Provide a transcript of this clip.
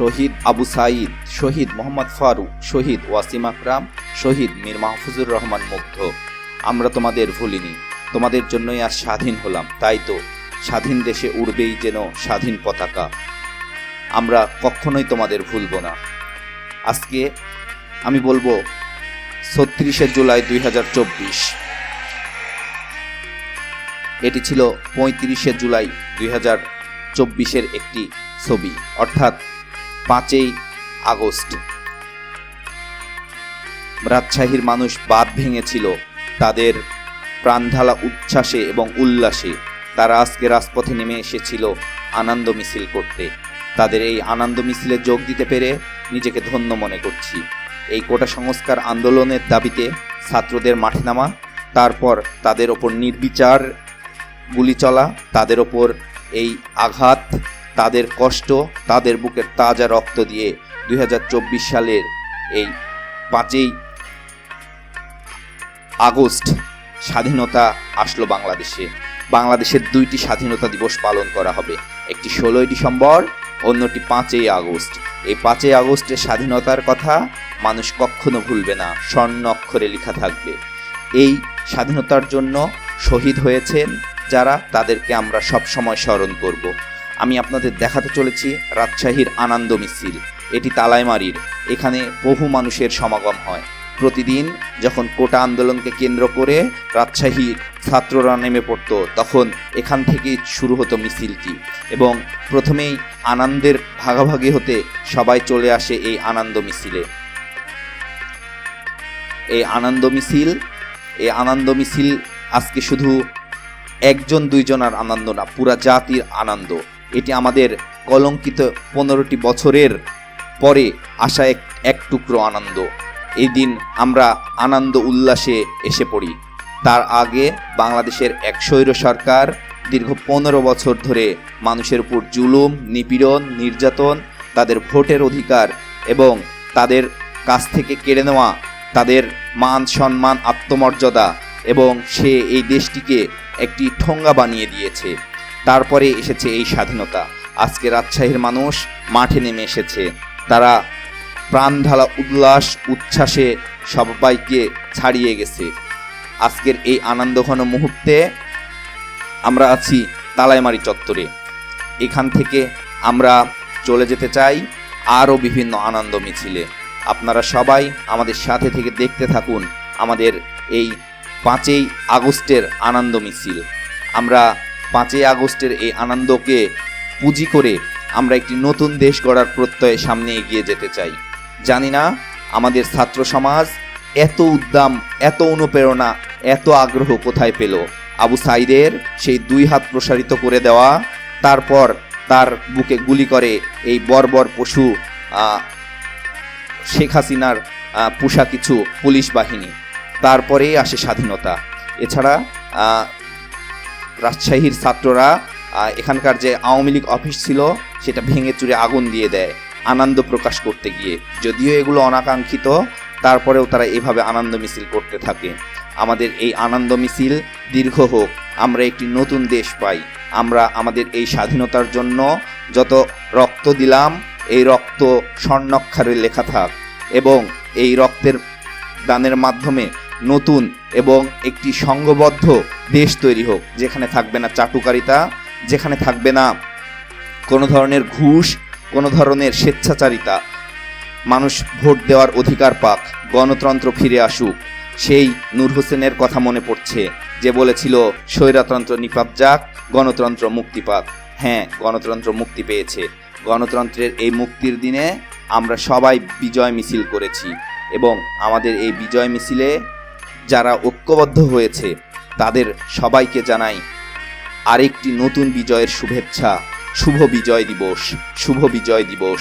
শহীদ আবু সাঈদ শহীদ মোহাম্মদ ফারুক, শহীদ ওয়াসিম আকরাম, শহীদ মীর মাহফুজুর রহমান মুগ্ধ। আমরা তোমাদের ভুলিনি, তোমাদের জন্যই আজ স্বাধীন হলাম, তাই তো? স্বাধীন দেশে উড়বেই যেন স্বাধীন পতাকা। আমরা কখনোই তোমাদের ভুলব না। আজকে আমি বলব, ছত্রিশে জুলাই দুই হাজার চব্বিশ। এটি ছিল পঁয়ত্রিশে জুলাই দুই চব্বিশের একটি ছবি। অর্থাৎ পাঁচই আগস্ট। রাজশাহীর মানুষ বাদ ভেঙেছিল, তাদের প্রাণঢালা উচ্ছ্বাসে এবং উল্লাসে। তারা আজকে রাজপথে নেমে এসেছিল আনন্দ মিছিল করতে। তাদের এই আনন্দ মিছিলে যোগ দিতে পেরে নিজেকে ধন্য মনে করছি। এই কোটা সংস্কার আন্দোলনের দাবিতে ছাত্রদের মাঠে নামা, তারপর তাদের ওপর নির্বিচার গুলি চলা, তাদের ওপর এই আঘাত তাদের কষ্ট, তাদের বুকের তাজা রক্ত দিয়ে দুই হাজার চব্বিশ সালের এই পাঁচই আগস্ট স্বাধীনতা আসলো বাংলাদেশে। বাংলাদেশের দুইটি স্বাধীনতা দিবস পালন করা হবে। একটি ষোলোই ডিসেম্বর, অন্যটি পাঁচই আগস্ট। এই পাঁচই আগস্টের স্বাধীনতার কথা মানুষ কখনো ভুলবে না, স্বর্ণ অক্ষরে লেখা থাকবে। এই স্বাধীনতার জন্য শহীদ হয়েছেন যারা, তাদেরকে আমরা সব সময় স্মরণ করব। আমি আপনাদের দেখাতে চলেছি রাজশাহীর আনন্দ মিছিল। এটি তালাইমারির, এখানে বহু মানুষের সমাগম হয়। প্রতিদিন যখন কোটা আন্দোলনকে কেন্দ্র করে রাজশাহীর ছাত্ররা নেমে পড়তো, তখন এখান থেকেই শুরু হতো মিছিলটি এবং প্রথমেই আনন্দের ভাগাভাগি হতে সবাই চলে আসে এই আনন্দ মিছিলে। এই আনন্দ মিছিল, এই আনন্দ মিছিল আজকে শুধু একজন দুইজনের আনন্দ না, পুরা জাতির আনন্দ। এটি আমাদের কলঙ্কিত পনেরোটি বছরের পরে আসা এক এক টুকরো আনন্দ। এই দিন আমরা আনন্দ উল্লাসে এসে পড়ি। তার আগে বাংলাদেশের এক স্বৈর সরকার দীর্ঘ পনেরো বছর ধরে মানুষের উপর জুলুম, নিপীড়ন, নির্যাতন, তাদের ভোটের অধিকার এবং তাদের কাছ থেকে কেড়ে নেওয়া, তাদের মান সম্মান, আত্মমর্যাদা এবং সে এই দেশটিকে একটি ঠোঙ্গা বানিয়ে দিয়েছে। তারপরে এসেছে এই স্বাধীনতা। আজকে রাজশাহীর মানুষ মাঠে নেমে এসেছে। তারা প্রাণঢালা উল্লাস, উচ্ছ্বাসে সবাইকে ছাড়িয়ে গেছে। আজকের এই আনন্দঘন মুহূর্তে আমরা আছি তালাইমারি চত্বরে। এখান থেকে আমরা চলে যেতে চাই আরও বিভিন্ন আনন্দ মিছিলে। আপনারা সবাই আমাদের সাথে থেকে দেখতে থাকুন আমাদের এই পাঁচই আগস্টের আনন্দ মিছিল। আমরা পাঁচই আগস্টের এই আনন্দকে পুঁজি করে আমরা একটি নতুন দেশ গড়ার প্রত্যয়ে সামনে এগিয়ে যেতে চাই। জানি না আমাদের ছাত্র সমাজ এত উদ্দাম, এত অনুপ্রেরণা, এত আগ্রহ কোথায় পেল। আবু সাইদের সেই দুই হাত প্রসারিত করে দেওয়া, তারপর তার বুকে গুলি করে এই বর্বর পশু শেখ হাসিনার পোষা কিছু পুলিশ বাহিনী। তারপরেই আসে স্বাধীনতা। এছাড়া রাজশাহীর ছাত্ররা এখানকার যে আওয়ামী লীগ অফিস ছিল, সেটা ভেঙে চুরে আগুন দিয়ে দেয় আনন্দ প্রকাশ করতে গিয়ে। যদিও এগুলো অনাকাঙ্ক্ষিত, তারপরেও তারা এভাবে আনন্দ মিছিল করতে থাকে। আমাদের এই আনন্দ মিছিল দীর্ঘ হোক, আমরা একটি নতুন দেশ পাই। আমরা আমাদের এই স্বাধীনতার জন্য যত রক্ত দিলাম, এই রক্ত স্বর্ণাক্ষরে লেখা থাক এবং এই রক্তের দানের মাধ্যমে নতুন এবং একটি সংঘবদ্ধ দেশ তৈরি হোক। যেখানে থাকবে না চাটুকারিতা, যেখানে থাকবে না কোনো ধরনের ঘুষ, কোনো ধরনের স্বেচ্ছাচারিতা। মানুষ ভোট দেওয়ার অধিকার পাক, গণতন্ত্র ফিরে আসুক। সেই নূর হোসেনের কথা মনে পড়ছে, যে বলেছিল, স্বৈরতন্ত্র নিপাত যাক, গণতন্ত্র মুক্তি পাক। হ্যাঁ গণতন্ত্র মুক্তি পেয়েছে। গণতন্ত্রের এই মুক্তির দিনে আমরা সবাই বিজয় মিছিল করেছি এবং আমাদের এই বিজয় মিছিলে যারা ঐক্যবদ্ধ হয়েছে, তাদের সবাইকে জানাই আরেকটি নতুন বিজয়ের শুভেচ্ছা। শুভ বিজয় দিবস, শুভ বিজয় দিবস।